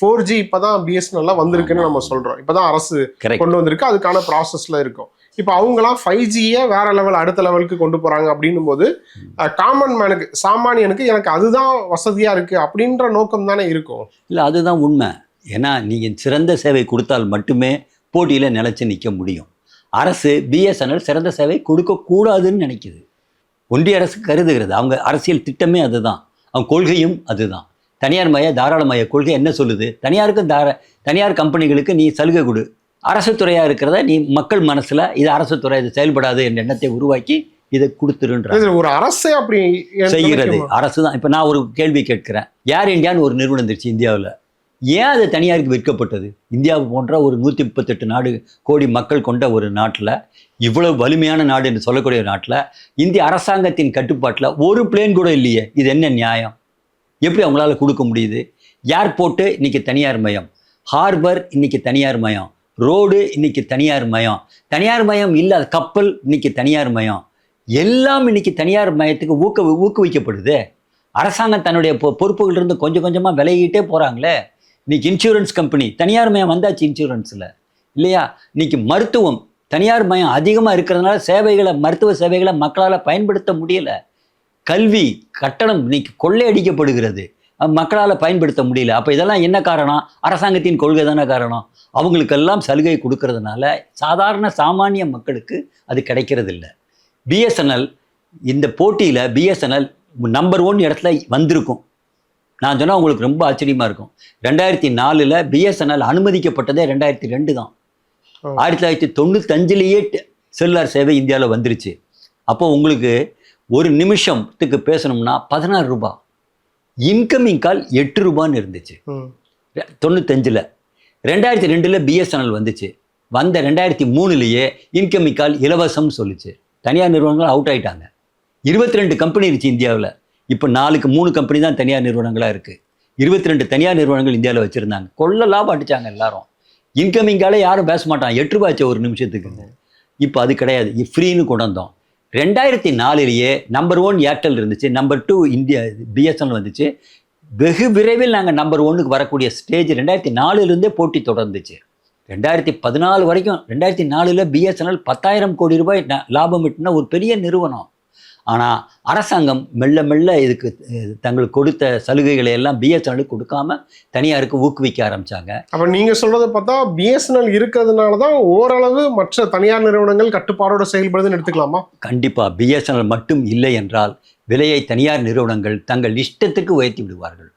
Four G இப்பதான் பிஎஸ்என்எல்ல வந்திருக்குன்னு நம்ம சொல்றோம். இப்பதான் அரசு கொண்டு வந்திருக்கு. அதுக்கான ப்ராசஸ்ல இருக்கும். இப்போ அவங்கலாம் ஃபைவ் ஜியை வேற லெவல் அடுத்த லெவலுக்கு கொண்டு போறாங்க அப்படின்னும் போது காமன் மேனுக்கு சாமானியனுக்கு எனக்கு அதுதான் வசதியா இருக்கு அப்படின்ற நோக்கம் தானே இருக்கும். இல்லை அதுதான் உண்மை. ஏன்னா நீங்கள் சிறந்த சேவை கொடுத்தால் மட்டுமே போட்டியில் நிலைச்சு நிற்க முடியும். அரசு பிஎஸ்என்எல் சிறந்த சேவை கொடுக்கக்கூடாதுன்னு நினைக்குது. ஒன்றிய அரசு கருதுகிறது. அவங்க அரசியல் திட்டமே அதுதான். அவங்க கொள்கையும் அதுதான். தனியார் மய தாராளமய கொள்கை என்ன சொல்லுது? தனியாருக்கு தார தனியார் கம்பெனிகளுக்கு நீ சலுகை கொடு. அரசு துறையாக இருக்கிறத நீ மக்கள் மனசில் இது அரசு துறை இது செயல்படாது என்ற எண்ணத்தை உருவாக்கி இதை கொடுத்துருன்ற ஒரு அரசே அப்படி செய்கிறது? அரசு தான். இப்போ நான் ஒரு கேள்வி கேட்கிறேன். ஏர் இந்தியான்னு ஒரு நிறுவனம் இருந்துச்சு இந்தியாவில். ஏன் அது தனியாருக்கு விற்கப்பட்டது? இந்தியாவை போன்ற ஒரு நூற்றி முப்பத்தெட்டு நாடு கோடி மக்கள் கொண்ட ஒரு நாட்டில் இவ்வளவு வலிமையான நாடு என்று சொல்லக்கூடிய நாட்டில் இந்திய அரசாங்கத்தின் கட்டுப்பாட்டில் ஒரு பிளேன் கூட இல்லையே. இது என்ன நியாயம்? எப்படி அவங்களால கொடுக்க முடியுது? ஏர்போர்ட்டு இன்னைக்கு தனியார் மயம்? ஹார்பர் இன்னைக்கு தனியார் மயம். ரோடு இன்னைக்கு தனியார் மயம். தனியார் மயம் இல்லாத கப்பல் இன்னைக்கு தனியார் மயம். எல்லாம் இன்னைக்கு தனியார் மயத்துக்கு ஊக்க ஊக்குவிக்கப்படுது. அரசாங்கம் தன்னுடைய பொ பொறுப்புகளிலிருந்து கொஞ்சம் கொஞ்சமாக விலகிட்டே போகிறாங்களே இன்னைக்கு இன்சூரன்ஸ் கம்பெனி தனியார் மயம் வந்தாச்சு இன்சூரன்ஸில் இல்லையா? இன்னைக்கு மருத்துவம் தனியார் மயம் அதிகமாக இருக்கிறதுனால சேவைகளை மருத்துவ சேவைகளை மக்களால் பயன்படுத்த முடியல. கல்வி கட்டணம் இன்னைக்கு கொள்ளையடிக்கப்படுகிறது. மக்களால் பயன்படுத்த முடியல. அப்போ இதெல்லாம் என்ன காரணம்? அரசாங்கத்தின் கொள்கை தானே காரணம்? அவங்களுக்கெல்லாம் சலுகை கொடுக்கறதுனால சாதாரண சாமானிய மக்களுக்கு அது கிடைக்கிறது இல்லை பிஎஸ்என்எல் இந்த போட்டியில் பிஎஸ்என்எல் நம்பர் ஒன் இடத்துல வந்திருக்கும். நான் சொன்னால் உங்களுக்கு ரொம்ப ஆச்சரியமாக இருக்கும். ரெண்டாயிரத்தி நாலில் பிஎஸ்என்எல் அனுமதிக்கப்பட்டதே ரெண்டாயிரத்தி ரெண்டு தான். ஆயிரத்தி தொள்ளாயிரத்தி தொண்ணூத்தஞ்சிலேயே செல்லுலார் சேவை இந்தியாவில் வந்துருச்சு. அப்போ உங்களுக்கு ஒரு நிமிஷத்துக்கு பேசணும்னா பதினாறு ரூபாய் இன்கமிங் கால் எட்டு ரூபான்னு இருந்துச்சு. தொண்ணூத்தஞ்சில். ரெண்டாயிரத்தி ரெண்டில் பிஎஸ்என்எல் வந்துச்சு. வந்த ரெண்டாயிரத்தி மூணுலேயே இன்கமிங் கால் இலவசம்னு சொல்லுச்சு. தனியார் நிறுவனங்கள் அவுட் ஆயிட்டாங்க. இருபத்தி ரெண்டு கம்பெனி இருந்துச்சு இந்தியாவில். இப்போ நாலுக்கு மூணு கம்பெனி தான் தனியார் நிறுவனங்களாக இருக்குது இருபத்தி ரெண்டு தனியார் நிறுவனங்கள் இந்தியாவில் வச்சுருந்தாங்க. கொள்ள லாபம் அடிச்சாங்க எல்லாரும். இன்கமிங் காலே யாரும் பேச மாட்டான் எட்டு ரூபாய்ச்சு ஒரு நிமிஷத்துக்கு. இப்போ அது கிடையாது. ஃப்ரீன்னு கொண்டு வந்தோம். ரெண்டாயிரத்தி நாலுலேயே நம்பர் ஒன் ஏர்டெல் இருந்துச்சு நம்பர் டூ இந்தியா பிஎஸ்என்எல் வந்துச்சு. வெகு விரைவில் நாங்கள் நம்பர் ஒன்னுக்கு வரக்கூடிய ஸ்டேஜ் ரெண்டாயிரத்தி நாலுலேருந்தே போட்டி தொடர்ந்துச்சு. ரெண்டாயிரத்தி பதினாலு வரைக்கும் ரெண்டாயிரத்தி நாலில் பிஎஸ்என்எல் பத்தாயிரம் கோடி ரூபாய் லாபம் விட்டுனா ஒரு பெரிய நிறுவனம். ஆனால் அரசாங்கம் மெல்ல மெல்ல இதுக்கு தங்களுக்கு கொடுத்த சலுகைகளை எல்லாம் பிஎஸ்என்எலுக்கு கொடுக்காம தனியாருக்கு ஊக்குவிக்க ஆரம்பிச்சாங்க. அப்ப நீங்க சொல்றதை பார்த்தா பிஎஸ்என்எல் இருக்கிறதுனால தான் ஓரளவு மற்ற தனியார் நிறுவனங்கள் கட்டுப்பாடோட செயல்படுதுன்னு எடுத்துக்கலாமா? கண்டிப்பாக பிஎஸ்என்எல் மட்டும் இல்லை என்றால் விலையை தனியார் நிறுவனங்கள் தங்கள் இஷ்டத்துக்கு உயர்த்தி விடுவார்கள்.